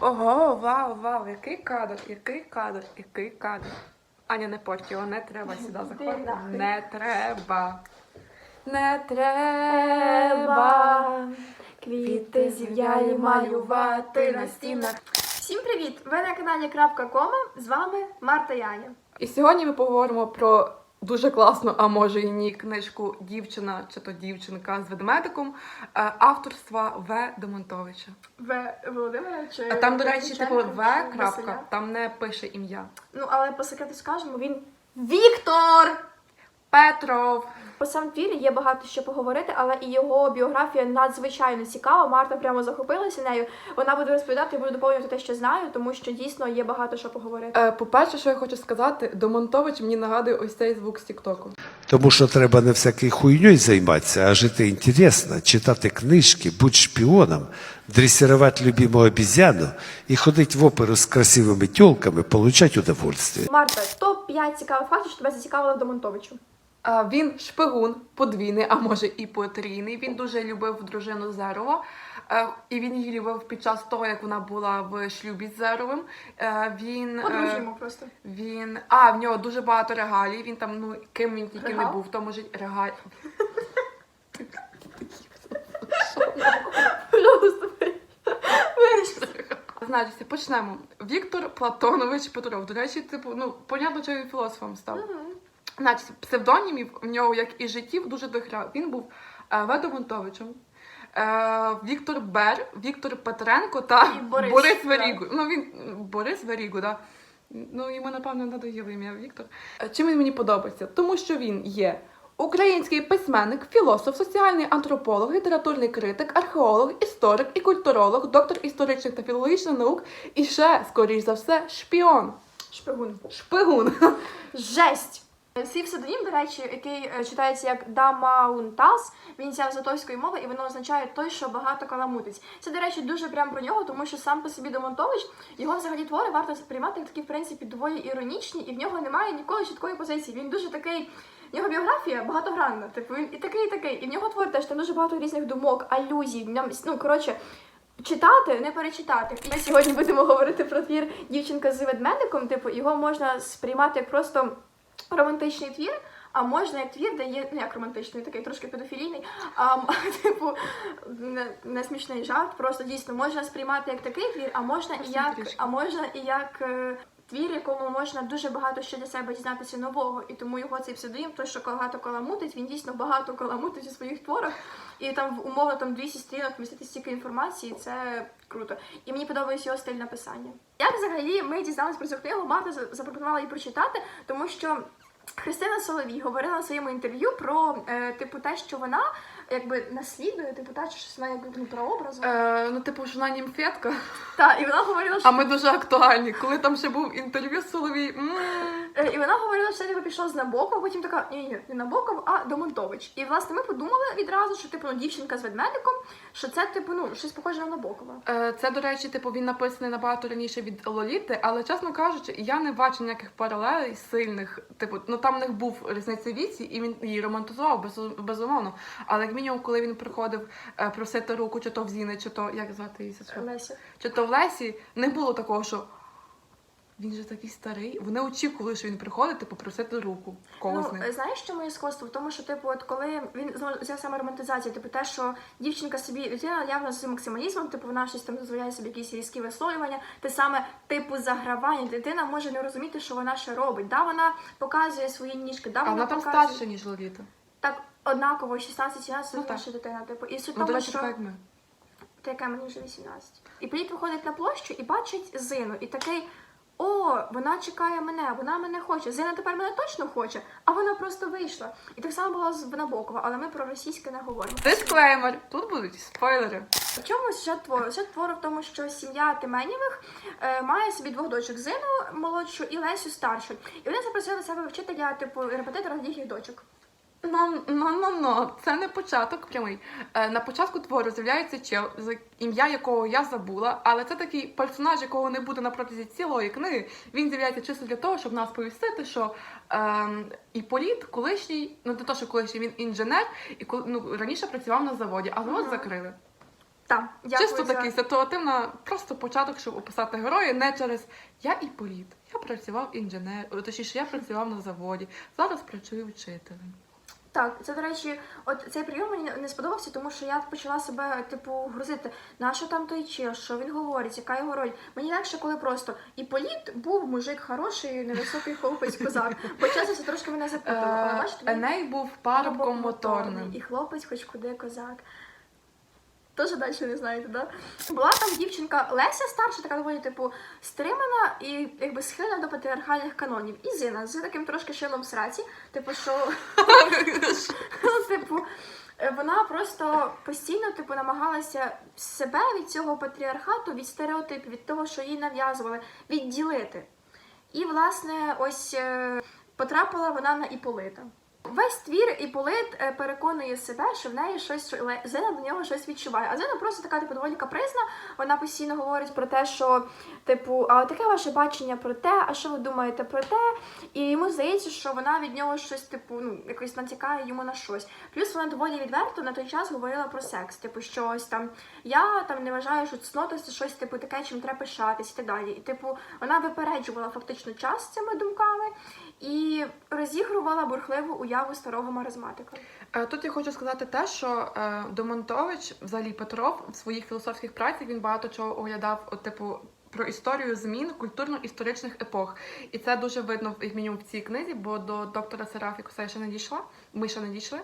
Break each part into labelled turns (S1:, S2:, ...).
S1: Ого, вау, вау, який кадр, який кадр, який кадр. Аня, не порть його, не треба сюди заходити. Не треба. Не треба.
S2: Квіти зів'ялі малювати на стінах. Всім привіт! Ви на каналі Крапка Кома. З вами Марта Яня.
S1: І сьогодні ми поговоримо про дуже класну, а може і ні, книжку Дівчина чи то дівчинка з ведмедиком е, авторства В. Демонтовича.
S2: В Володимира чи
S1: А там, до речі, типу В. крапка, там не пише ім'я.
S2: Ну, але по секрету скажемо, він Віктор!
S1: Петров.
S2: По сам твір є багато що поговорити, але і його біографія надзвичайно цікава. Марта прямо захопилася нею. Вона буде розповідати, я буду доповнювати те, що знаю, тому що дійсно є багато що поговорити.
S1: Е, По-перше, що я хочу сказати, Демонтович мені нагадує ось цей звук з Тіктоку.
S3: Тому що треба не всякою хуйньою займатися, а жити інтересно, читати книжки, бути шпіоном, дресирувати любиму обізяну і ходити в оперу з красивими тілками, получати удовольствие.
S2: Марта, топ 5 цікавих фактів, що тебе зацікавило в Домонтовичу.
S1: Він шпигун подвійний, а може і потрійний. Він дуже любив дружину Зерова. е, І він її любив під час того, як вона була в шлюбі з Зеровим. Е, Він, е,
S2: Подружимо просто.
S1: він. А, в нього дуже багато регалій. Він там, ну, ким він тільки не був, тому ж регаль. Значить, почнемо. Віктор Платонович Петров. До речі, типу, ну, понятно, що він філософом став. Значить, псевдонімів в нього, як і життів, дуже дохря. Він був е, Ведомонтовичем, е, Віктор Бер, Віктор Петренко та
S2: І Борис,
S1: Борис
S2: да.
S1: Ну, він Борис Верігу, да. Ну, йому, напевно, надоїло ім'я Віктор. Е, Чим він мені подобається? Тому що він є український письменник, філософ, соціальний антрополог, літературний критик, археолог, історик і культуролог, доктор історичних та філологічних наук і ще, скоріш за все, шпіон.
S2: Шпигун.
S1: Шпигун.
S2: Жесть! Свій псевдонім, до речі, який е, читається як Дамаунтас, він взяв з мови і воно означає той, що багато каламутить. Це, до речі, дуже прям про нього, тому що сам по собі Домонтович, його взагалі твори варто сприймати як такі, в принципі, доволі іронічні, і в нього немає ніколи чіткої позиції. Він дуже такий. В нього біографія багатогранна. Типу він і такий, і такий. І в нього твори теж там дуже багато різних думок, алюзій. в ньому- Ну коротше. Читати, не перечитати. Ми сьогодні будемо говорити про твір дівчинка з ведмедиком. Типу, його можна сприймати як просто романтичний твір, а можна як твір, де є ну як романтичний, такий трошки педофілійний, а типу не, не смішний жарт. Просто дійсно можна сприймати як такий твір, а можна і як,
S1: трішки.
S2: а можна і як. е, Твір, якому можна дуже багато що для себе дізнатися нового, і тому його цей псевдонім, той, що багато каламутить, він дійсно багато каламутить у своїх творах. І там умовно там 200 сторінок вмістити стільки інформації, це круто. І мені подобається його стиль написання. Як взагалі ми дізналися про цю книгу, Марта запропонувала її прочитати, тому що Христина Соловій говорила в своєму інтерв'ю про е, типу те, що вона якби наслідує, типу та чи щось вона якби ну, прообразом.
S1: Е, ну, типу, ж вона німфетка.
S2: Та, і вона говорила, що
S1: А ми дуже актуальні. Коли там ще був інтерв'ю з Соловій. м,
S2: Е, І вона говорила, що типу, пішло з Набокова, потім така, ні, ні, не Набоков, а Домонтович. І власне ми подумали відразу, що типу ну, дівчинка з ведмедиком, що це типу ну щось похоже на Набокова.
S1: Е, Це, до речі, типу, він написаний набагато раніше від Лоліти, але чесно кажучи, я не бачу ніяких паралелей сильних. Типу, ну там в них був різниця віці, і він її романтизував без- безумовно. Але як мінімум, коли він приходив е, просити руку, чи то в Зіни, чи то як звати її сестру?
S2: Леся.
S1: чи то в Лесі, не було такого, що він же такий старий. Вони очікували, що він приходить, типу, просити руку в когось з
S2: Ну,
S1: них.
S2: знаєш, що моє сходство? В тому, що типу, от коли він знову ця саме романтизація, типу те, що дівчинка собі дитина явно з максималізмом, типу вона щось там дозволяє собі якісь різкі висловлювання, те саме типу загравання. Дитина може не розуміти, що вона ще робить. Да, вона показує свої ніжки, да,
S1: А вона там
S2: показує...
S1: старша, ніж Лоліта.
S2: Так однаково 16-17
S1: Ну,
S2: ну, наша дитина, типу. І суть в
S1: Ну,
S2: тому, що
S1: ми.
S2: та яка мені вже 18. І Політ виходить на площу і бачить Зину, і такий. О, вона чекає мене, вона мене хоче. Зина тепер мене точно хоче, а вона просто вийшла. І так само було з Набокова, але ми про російське не говоримо.
S1: Дисклеймер. Тут будуть спойлери.
S2: В чому сюжет твору? Сюжет твору в тому, що сім'я Тименєвих е, має собі двох дочок Зину молодшу і Лесю старшу. І вони запросили себе вчителя, типу репетитора їхніх дочок.
S1: Ну, ну, ну, ну, це не початок прямий. Е, на початку твору з'являється чел, ім'я якого я забула, але це такий персонаж, якого не буде на протязі цілої книги. Він з'являється чисто для того, щоб нас повістити, що ем, Іполіт, колишній, ну не то, що колишній, він інженер, і коли ну, раніше працював на заводі, а завод
S2: Мгм.
S1: закрили.
S2: Так, дякую
S1: Чисто
S2: за...
S1: такий ситуативна, просто початок, щоб описати героя, не через я іполіт. Я працював інженер, точніше, я працював на заводі, зараз працюю вчителем.
S2: Так, це до речі, от цей прийом мені не сподобався, тому що я почала себе типу грузити. На що там той чел, що він говорить, яка його роль? Мені легше, коли просто і політ був мужик хороший, невисокий хлопець козак. Бо чесно, це трошки мене запутало.
S1: Е, Еней був парубком моторним.
S2: І хлопець, хоч куди козак. Теж далі не знаєте, да? Була там дівчинка Леся старша, така доволі, типу, стримана і якби схильна до патріархальних канонів. І Зина з таким трошки шилом в сраці, типу, що типу, вона просто постійно типу, намагалася себе від цього патріархату, від стереотипів, від того, що їй нав'язували, відділити. І, власне, ось е, потрапила вона на Іполита. Весь твір Іполит е, переконує себе, що в неї щось що Зина до нього щось відчуває. А Зина просто така типу доволі капризна. Вона постійно говорить про те, що типу, а таке ваше бачення про те, а що ви думаєте про те? І йому здається, що вона від нього щось, типу, ну якось натякає йому на щось. Плюс вона доволі відверто на той час говорила про секс. Типу, що ось там я там не вважаю, що цнота це щось типу таке, чим треба пишатись і так далі. І типу вона випереджувала фактично час цими думками і розігрувала бурхливу уяву старого маразматика.
S1: Е, Тут я хочу сказати те, що е, Домонтович, взагалі Петров, в своїх філософських працях він багато чого оглядав, от, типу, про історію змін культурно-історичних епох. І це дуже видно, як мінімум, в цій книзі, бо до доктора Серафікуса я ще не дійшла, ми ще не дійшли.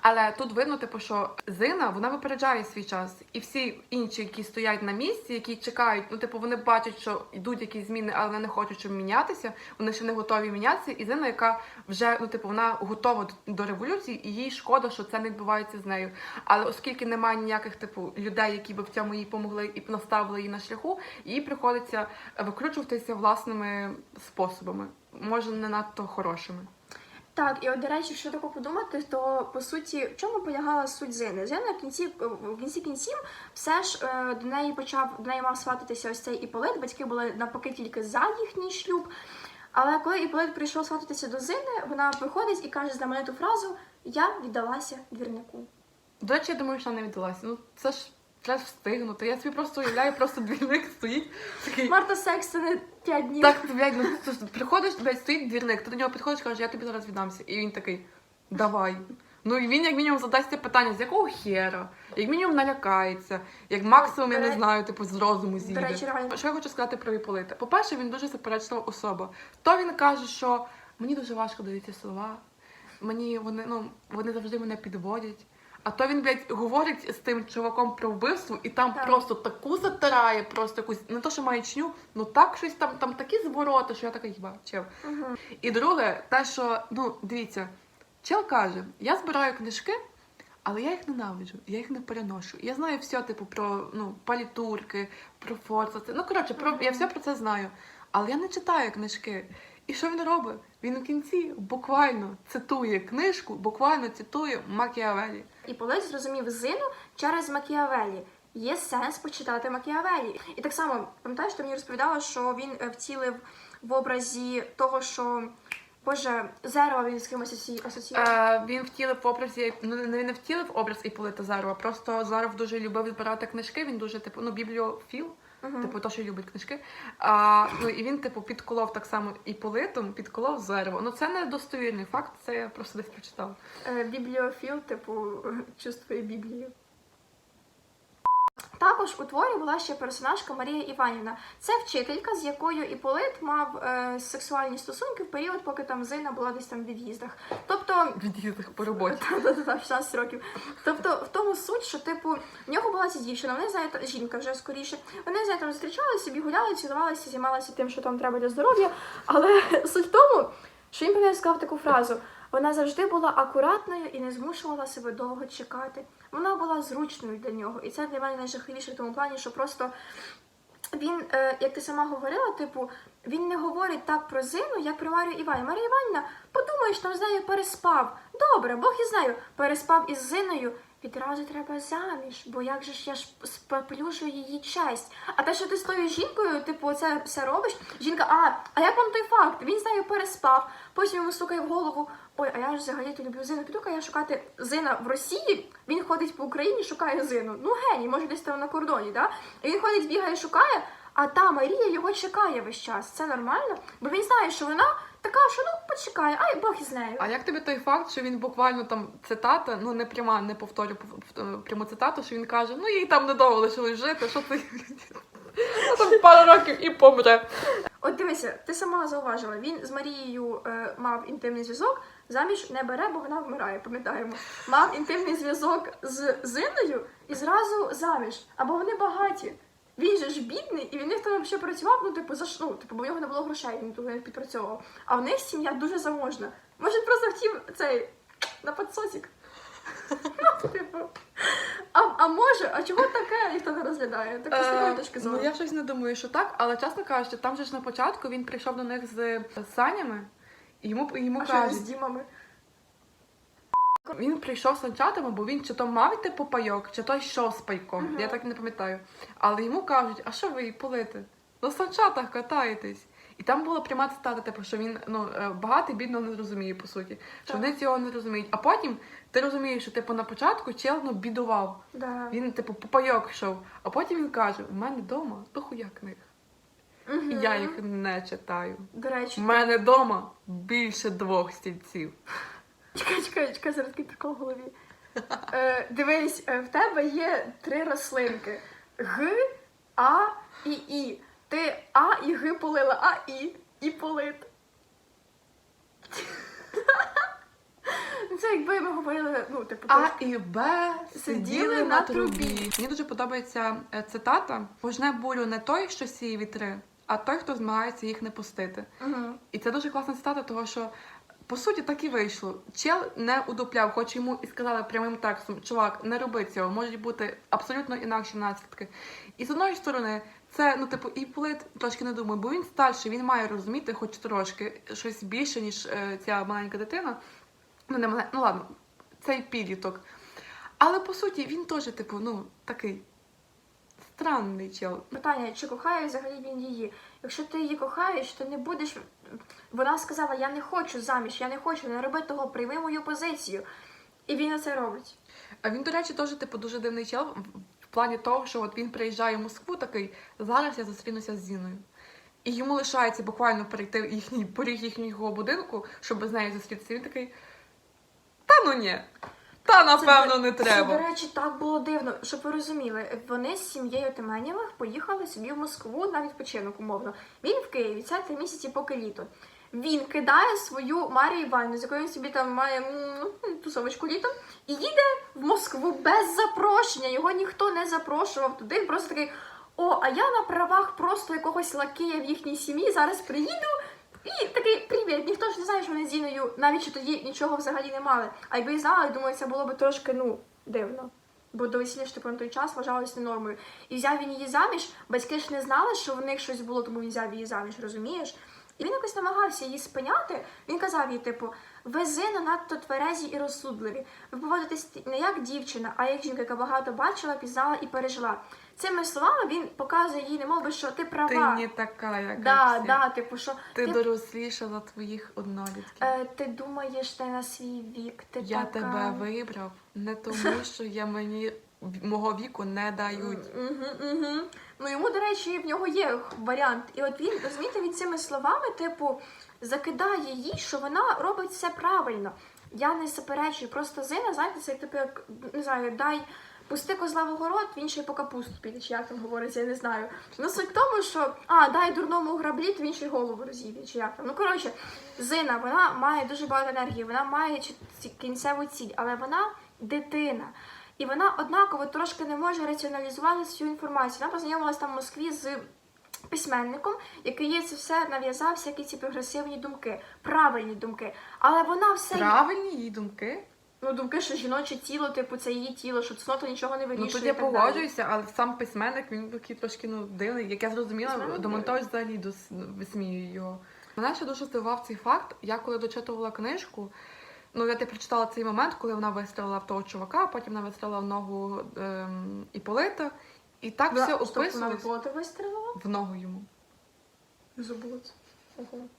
S1: Але тут видно, типу, що Зина вона випереджає свій час, і всі інші, які стоять на місці, які чекають, ну типу, вони бачать, що йдуть якісь зміни, але вони не хочуть, щоб мінятися. Вони ще не готові мінятися. І Зина, яка вже ну типу, вона готова до, революції, і їй шкода, що це не відбувається з нею. Але оскільки немає ніяких типу людей, які би в цьому їй помогли і наставили її на шляху, їй приходиться викручуватися власними способами, може не надто хорошими.
S2: Так, і от, до речі, якщо тако подумати, то по суті, в чому полягала суть Зини? Зина в кінці в кінці кінців все ж е, до неї почав до неї мав свататися ось цей Іполит. Батьки були навпаки тільки за їхній шлюб. Але коли Іполит прийшов свататися до Зини, вона виходить і каже знамениту фразу Я віддалася двірнику.
S1: До речі, я думаю, що вона не віддалася. Ну це ж треба встигнути. Я собі просто уявляю, просто двірник стоїть такий.
S2: Марта Секс це не 5 днів.
S1: Так, блядь, ну приходиш, блядь, стоїть двірник, ти до нього підходиш, кажеш, я тобі зараз віддамся. І він такий, давай. Ну і він, як мінімум, задасть це питання, з якого хера, як мінімум налякається, як максимум, я не знаю, типу, з розуму зійде.
S2: речі, реально.
S1: Що я хочу сказати про Іполита? По-перше, він дуже заперечлива особа. То він каже, що мені дуже важко дають слова, мені вони, ну, вони завжди мене підводять. А то він, блядь, говорить з тим чуваком про вбивство, і там
S2: Так.
S1: просто таку затирає, просто якусь, не то, що маячню, ну так щось там, там такі звороти, що я така їба, чел.
S2: Мгм.
S1: І друге, те, що, ну, дивіться, чел каже, я збираю книжки, але я їх ненавиджу, я їх не переношу. Я знаю все, типу, про ну, палітурки, про форца. Ну, коротше, про, я все про це знаю. Але я не читаю книжки. І що він робить? Він у кінці буквально цитує книжку, буквально цитує Макіавелі.
S2: Іполит зрозумів Зину через Макіавелі. Є сенс почитати Макіавелі. І так само, пам'ятаєш, ти мені розповідала, що він е, втілив в образі того, що Боже, Зерова він з кимось асоці- асоціює.
S1: Е, він втілив в образі, ну не не втілив образ Іполита Зарова, просто Заров дуже любив збирати книжки. Він дуже типу, ну бібліофіл,
S2: Мгм.
S1: типу, то, що любить книжки. А, ну і він, типу, підколов так само і политом, підколов зерво. Ну це не достовірний факт, це я просто десь прочитала.
S2: Е, Бібліофіл, типу, чувствує Біблію. Також у творі була ще персонажка Марія Іванівна. Це вчителька, з якою Іполит мав е, сексуальні стосунки в період, поки там Зина була десь там в від'їздах. Тобто
S1: Від'їздах по роботі.
S2: Та-та-та, 16 років. Тобто, в тому суть, що типу в нього була ця дівчина, вони знають, жінка вже скоріше. Вони знають, там зустрічалися, собі гуляли, цілувалися, займалися тим, що там треба для здоров'я. Але суть в тому, що він пам'ятаю сказав таку фразу. Вона завжди була акуратною і не змушувала себе довго чекати. Вона була зручною для нього. І це для мене найжахливіше в тому плані, що просто він, е, як ти сама говорила, типу, він не говорить так про Зину, як про Марію Іванівну. Марія Іванівна, подумаєш, там з нею переспав. Добре, Бог і знаю, переспав із Зиною відразу треба заміж, бо як же ж я ж споплюжу її честь. А те, що ти з тою жінкою, типу, це все робиш, жінка, а, а як вам той факт? Він з нею переспав, потім йому стукає в голову. Ой, а я ж взагалі-то люблю Зину. Піду-ка я шукати Зина в Росії. Він ходить по Україні, шукає Зину. Ну геній, може десь там на кордоні, да? І він ходить, бігає, шукає, а та Марія його чекає весь час. Це нормально? Бо він знає, що вона така, що ну почекає, ай Бог із нею.
S1: А як тобі той факт, що він буквально там цитата, ну не пряма, не повторю пов- пов- пряму цитату, що він каже: ну їй там недовго лишилось жити, що ти ну, там пару років і помре.
S2: От дивися, ти сама зауважила, він з Марією е, мав інтимний зв'язок, заміж не бере, бо вона вмирає, пам'ятаємо. Мав інтимний зв'язок з Зиною і зразу заміж. Або вони багаті. Він же ж бідний, і він в там ще працював, ну типу за? Ну, типу, бо в нього не було грошей, він того не підпрацьовував. А в них сім'я дуже заможна. Може, просто хотів цей на підсосік. Ну, типу. А, а може, а чого таке ніхто не розглядає? Так з такої точки зору.
S1: Ну я щось не думаю, що так, але чесно кажучи, там же ж на початку він прийшов до них з санями, йому, йому
S2: а що з Дімами?
S1: він прийшов з санчатами, бо він чи то мав іти по пайок, чи то йшов з пайком.
S2: Мгм.
S1: Я так не пам'ятаю. Але йому кажуть, а що ви її полите? На санчатах катаєтесь. І там була пряма цитата, типу, що він ну е, багатий бідно не розуміє, по суті. Що вони цього не розуміють. А потім ти розумієш, що типу на початку чел ну, бідував.
S2: Да.
S1: Він, типу, по пайок йшов. А потім він каже: у мене вдома до хуя книг. І я їх не читаю.
S2: До речі,
S1: У мене вдома більше двох стільців.
S2: чекай, чекай, чекай, зараз такий прикол в голові. Е, дивись, е, в тебе є три рослинки: Г, А і І. Ти А і Г полила, а І і полит. Це якби ми говорили, ну, типу,
S1: А і Б сиділи на трубі. Мені дуже подобається е, цитата: пожне бурю не той, що сіє вітри, а той, хто змагається їх не пустити.
S2: Мгм.
S1: І це дуже класна цитата, того що. По суті, так і вийшло. Чел не удупляв, хоч йому і сказали прямим текстом, чувак, не роби цього, можуть бути абсолютно інакші наслідки. І з одної сторони, це, ну, типу, і Полит трошки не думає, бо він старший, він має розуміти хоч трошки щось більше, ніж е, ця маленька дитина. Ну, не мале... ну ладно, цей підліток. Але по суті, він теж, типу, ну, такий странний чел.
S2: Питання, чи кохає взагалі він її? Якщо ти її кохаєш, то не будеш. Вона сказала: Я не хочу заміж, я не хочу, не роби того, прийми мою позицію. І він це робить.
S1: А він, до речі, теж типу дуже дивний чел в- плані того, що от він приїжджає в Москву такий, зараз я зустрінуся з Зіною. І йому лишається буквально перейти їхній поріг їхнього будинку, щоб з нею зустрітися. Він такий. Та ну ні. Та напевно
S2: Це,
S1: не
S2: Це,
S1: треба.
S2: до речі, так було дивно. Щоб ви розуміли, вони з сім'єю Теменєвих поїхали собі в Москву на відпочинок, умовно. Він в Києві, це три місяці поки літо. Він кидає свою Марію Іванівну, з якою він собі там має ну, тусовочку літом, і їде в Москву без запрошення. Його ніхто не запрошував туди. Він просто такий: о, а я на правах просто якогось лакея в їхній сім'ї зараз приїду. І такий привіт, ніхто ж не знає, що вони з Іною навіть що тоді нічого взагалі не мали. А якби і знали, думаю, це було б трошки ну дивно. Бо до весілля ж типу на той час вважалось нормою. І взяв він її заміж, батьки ж не знали, що в них щось було, тому він взяв її заміж, розумієш? І він якось намагався її спиняти. Він казав їй, типу, ви Зина надто тверезі і розсудливі. Ви поводитесь не як дівчина, а як жінка, яка багато бачила, пізнала і пережила. Цими словами він показує їй, немов би, що ти права.
S1: Ти не така, яка
S2: да,
S1: всі.
S2: да, типу, що
S1: Ти
S2: ти
S1: доросліша за твоїх однолітків.
S2: Е, ти думаєш не на свій вік, ти
S1: Я
S2: така...
S1: тебе вибрав не тому, що я мені мого віку не дають.
S2: Угу, угу. Ну йому, до речі, в нього є варіант. І от він, розумієте, він цими словами, типу, закидає їй, що вона робить все правильно. Я не заперечую, просто Зина, знаєте, це типу, як, не знаю, дай. Пусти козла в огород, він ще й по капусту піде, чи як там говориться, я не знаю. Ну суть в тому, що а, дай дурному граблі, то він ще й голову розіб'є, чи як там. Ну коротше, Зина, вона має дуже багато енергії, вона має кінцеву ціль, але вона дитина. І вона однаково трошки не може раціоналізувати всю інформацію. Вона познайомилася там в Москві з письменником, який їй це все нав'язав, всякі ці прогресивні думки, правильні думки. Але вона все
S1: Правильні її думки.
S2: ну думки, що жіноче тіло, типу, це її тіло, що цнота нічого не
S1: Ну
S2: вирішує.
S1: тут я погоджуюся, але сам письменник він такий трошки ну дивний. Як я зрозуміла, Домонтович взагалі дос- висміює його. Мене ще дуже здивував цей факт. Я коли дочитувала книжку, Ну, я ти прочитала цей момент, коли вона вистрілила в того чувака, потім вона вистрілила в ногу ем, Іполита, і так все
S2: Стоп, вона
S1: описувалось
S2: вистрілила?
S1: в ногу йому.
S2: Забула це.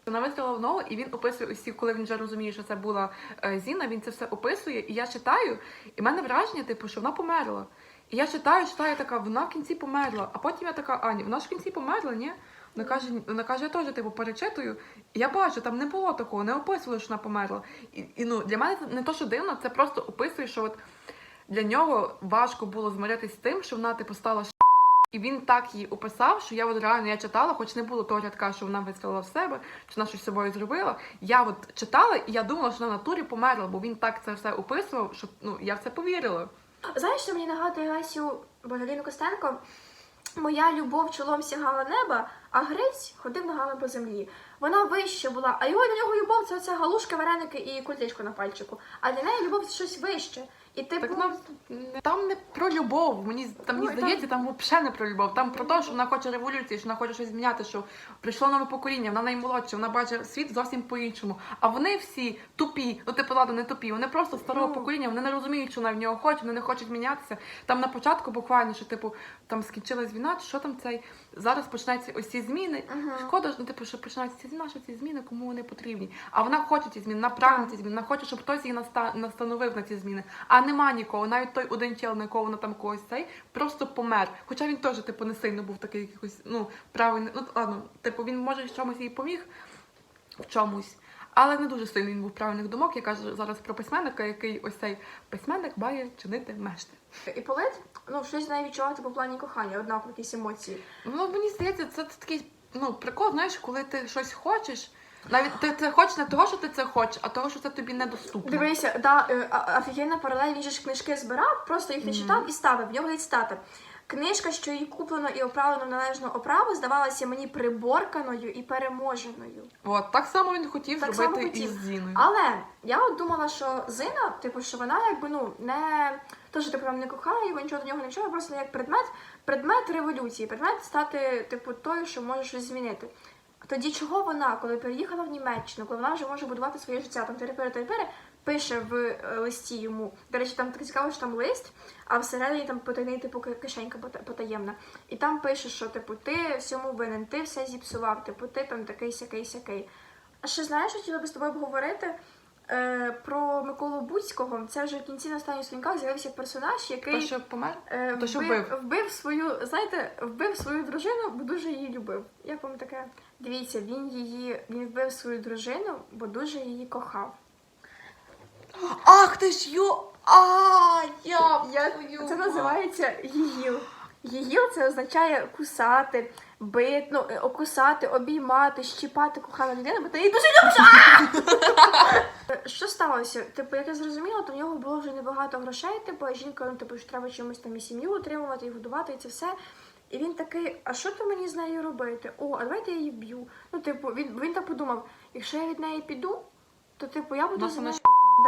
S1: Вона вистрілила в ногу, і він описує усі, коли він вже розуміє, що це була е, Зіна, він це все описує, і я читаю, і в мене враження, типу, що вона померла. І я читаю, читаю така, вона в кінці померла. А потім я така, Аня, вона ж в кінці померла, ні? Вона каже, вона каже, я теж типу перечитую. І я бачу, там не було такого, не описували, що вона померла. І, і ну для мене це не то, що дивно, це просто описує, що от для нього важко було змиритись з тим, що вона типу стала щ**. і він так її описав, що я от реально я читала, хоч не було того рядка, що вона вистрілила в себе, чи вона щось собою зробила. Я от читала, і я думала, що вона в натурі померла, бо він так це все описував, що ну я в це повірила.
S2: Знаєш, що мені нагадує Лесю Божаліну Костенко? Моя любов чолом сягала неба, а Гриць ходив ногами по землі. Вона вище була, а його для нього любов це оця галушка, вареники і культичко на пальчику. А для неї любов це щось вище. І типу,
S1: Так нам там не про любов. Мені там мені
S2: Ну,
S1: здається, там взагалі не про любов. Там про те, що вона хоче революції, що вона хоче щось зміняти, що прийшло нове покоління, вона наймолодша, вона бачить світ зовсім по-іншому. А вони всі тупі, ну типу ладно, не тупі. Вони просто старого
S2: Ну.
S1: покоління, вони не розуміють, що вона в нього хоче, вони не хочуть мінятися. Там на початку буквально, що типу там скінчилась війна, що там цей зараз почнеться ось ці зміни. Шкода, ну типу, що починаються ці зміни, що ці зміни кому вони потрібні. А вона хоче ці зміни, вона прагне ці зміни, вона хоче, щоб хтось її наста- настановив на ці зміни. А нема нікого. Навіть той один чел, на якого вона там когось цей, просто помер. Хоча він теж, типу, не сильно був такий якийсь, ну, правильний. Ну, ладно, типу, він може в чомусь їй поміг в чомусь. Але не дуже сильно він був правильних думок. Я кажу зараз про письменника, який ось цей письменник має чинити мешти.
S2: і полит, ну щось з нею відчувати по плані кохання, однаково якісь емоції.
S1: Ну, мені здається, це такий ну, прикол, знаєш, коли ти щось хочеш. Навіть ти це хочеш не того, що ти це хочеш, а того, що це тобі недоступно.
S2: Дивися, да, е, офігенна паралель, він же ж книжки збирав, просто їх не читав і ставив. В нього є цитата. Книжка, що її куплено і оправлено належну оправу, здавалася мені приборканою і переможеною.
S1: От так само він хотів
S2: Так
S1: зробити
S2: само хотів.
S1: із Зіною.
S2: Але я от думала, що Зина, типу, що вона якби ну не то, що типу там не кохає його, нічого до нього не чує, просто як предмет, предмет революції, предмет стати, типу, тою, що може щось змінити. Тоді чого вона, коли переїхала в Німеччину, коли вона вже може будувати своє життя, там терепери, терепери, пише в е, листі йому. До речі, там так цікаво, що там лист, а всередині там потайний, типу, кишенька пота- потаємна. І там пише, що типу, ти всьому винен, ти все зіпсував, типу, ти там такий сякий сякий. А ще знаєш, хотіла би з тобою обговорити про Миколу Буцького. Це вже в кінці на останніх сторінках з'явився персонаж, який
S1: Той, що помер?
S2: е,
S1: то, що
S2: вбив,
S1: вбив.
S2: вбив свою, знаєте, вбив свою дружину, бо дуже її любив. Як вам таке? Дивіться, він її він вбив свою дружину, бо дуже її кохав.
S1: Ах ти ж йо! А, я,
S2: Я, це називається їгіл. Їгіл це означає кусати, бити, ну, е, окусати, обіймати, щіпати кохану людину, бо ти її дуже любиш. Що сталося? Типу, як я зрозуміла, то в нього було вже небагато грошей, типу, а жінка, ну, типу, що треба чимось там і сім'ю утримувати, і годувати, і це все. І він такий, а що то мені з нею робити? О, а давайте я її вб'ю. Ну, типу, він, він так подумав, якщо я від неї піду, то типу я буду за нею-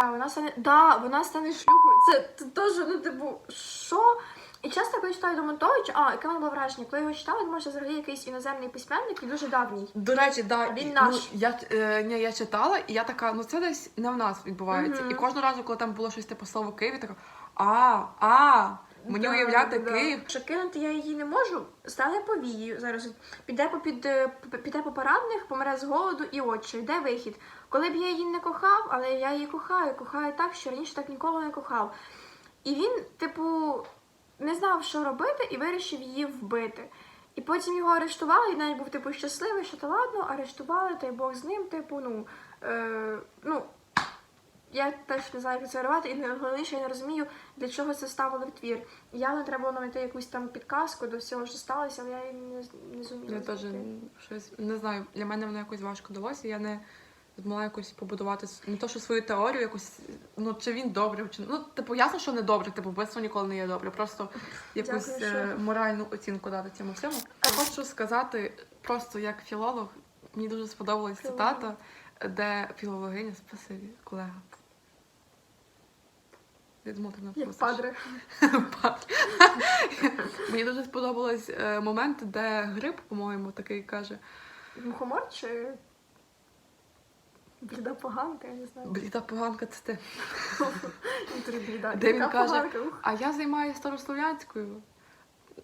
S2: Да, вона стане, да, вона стане шлюхою. Це, це теж, ну, типу, що? І часто, коли читаю Домонтовича, а, яке мене було враження, коли я його читала, я думала, що взагалі якийсь іноземний письменник і дуже давній.
S1: До речі, да,
S2: Він
S1: і,
S2: наш.
S1: Ну, я, е, ні, я читала, і я така, ну це десь не в нас відбувається.
S2: Мгм.
S1: І кожного разу, коли там було щось типу слово Київ, я така, а, а, мені
S2: Да,
S1: уявляти
S2: да, да.
S1: Київ.
S2: Що кинути я її не можу, стане повію. Зараз піде по під е, п- піде по парадних, помре з голоду і от що йде вихід. Коли б я її не кохав, але я її кохаю, кохаю так, що раніше так ніколи не кохав. І він, типу, не знав, що робити, і вирішив її вбити. І потім його арештували, і навіть був типу щасливий, що та ладно, арештували, та й Бог з ним, типу, ну, е, ну, я теж не знаю, як це реагувати, і найголовніше, я не розумію, для чого це ставили в твір. Явно треба було знайти якусь там підказку до всього, що сталося, але я її не, не зуміла.
S1: Я теж щось не знаю. Для мене воно якось важко далося. Я не змогла якось побудувати не то, що свою теорію, якось ну чи він добрий, чи ну типу ясно, що не добре, типу вбивство ніколи не є добре. Просто якусь
S2: Дякую,
S1: е, моральну оцінку дати цьому всьому. Хочу сказати просто як філолог, мені дуже сподобалась
S2: Філолог.
S1: цитата, де філологиня спасибі, колега. Відмотана
S2: Як падре.
S1: Мені дуже сподобалось е, момент, де гриб, по-моєму, такий каже:
S2: Мухомор чи Бліда поганка, я не знаю.
S1: Бліда поганка це ти.
S2: Бліда.
S1: Де він каже, а я займаюся старослов'янською.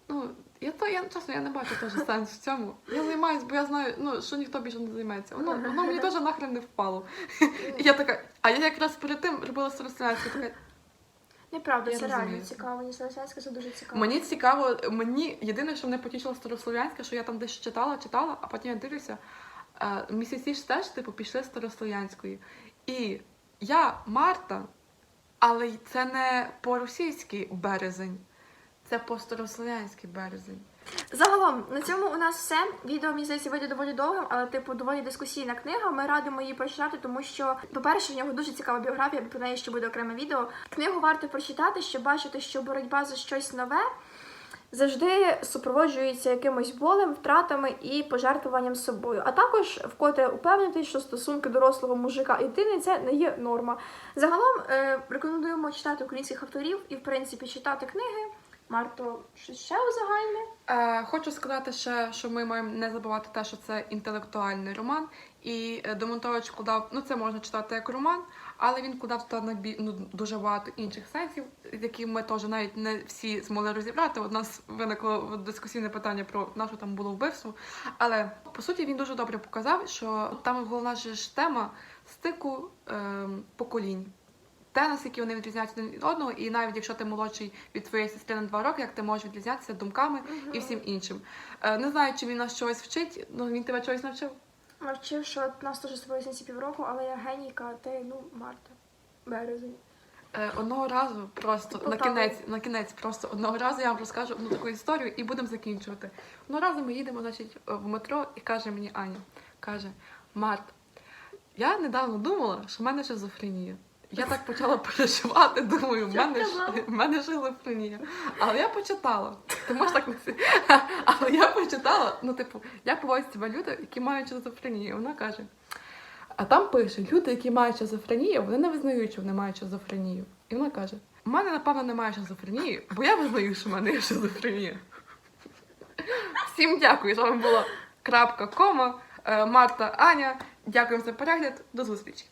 S1: Ну, я то я чесно, я не бачу теж сенс в цьому. Я займаюсь, бо я знаю, ну що ніхто більше не займеться. Воно, воно мені теж нахрен не впало. І я така, а я якраз перед тим робила старослов'янську, така.
S2: Неправда,
S1: Я
S2: це реально цікаво. Мені Селесянська це дуже цікаво.
S1: Мені цікаво, мені єдине, що мене потішило старослов'янське, що я там десь читала, читала, а потім я дивлюся, місяці ж теж типу пішли з старослов'янської. І я Марта, але це не по-російськи березень, це по-старослов'янськи березень.
S2: Загалом на цьому у нас все. Відео мені здається вийде доволі довгим, але типу доволі дискусійна книга. Ми радимо її прочитати, тому що, по-перше, в нього дуже цікава біографія, про неї ще буде окреме відео. Книгу варто прочитати, щоб бачити, що боротьба за щось нове завжди супроводжується якимось болем, втратами і пожертвуванням собою. А також вкотре упевнити, що стосунки дорослого мужика і дитини це не є норма. Загалом е, рекомендуємо читати українських авторів і, в принципі, читати книги. Марто, щось ще узагальне?
S1: Е, хочу сказати ще, що ми маємо не забувати те, що це інтелектуальний роман, і е, Демонтович вкладав, ну це можна читати як роман, але він вкладав туди набі- ну, дуже багато інших сенсів, які ми теж навіть не всі змогли розібрати. У нас виникло дискусійне питання про на що там було вбивство. Але по суті він дуже добре показав, що там головна ж тема стику ем, поколінь. Те, наскільки вони відрізняються один від одного, і навіть якщо ти молодший від твоєї сестри на два роки, як ти можеш відрізнятися думками і всім іншим. Е, Не знаю, чи він нас чогось вчить, ну він тебе чогось навчив.
S2: Навчив, що от нас теж з тобою різниці півроку, але я генійка, а ти, ну, Марта. Березень.
S1: Е, Одного разу просто на
S2: Полтава.
S1: кінець, на кінець, просто одного разу я вам розкажу одну таку історію і будемо закінчувати. Одного разу ми їдемо, значить, в метро, і каже мені Аня, каже: Март, я недавно думала, що в мене шизофренія. Я так почала переживати, думаю, в мене, ж, в мене шизофренія. Але я почитала. Ти можеш так не Але я почитала, ну, типу, як поводять себе люди, які мають шизофренію. Вона каже. А там пише: люди, які мають шизофренію, вони не визнають, що вони мають шизофренію. І вона каже: у мене, напевно, немає шизофренії, бо я визнаю, що в мене є шизофренія. Всім дякую, з вами була крапка кома, е, Марта, Аня. Дякуємо за перегляд. До зустрічі!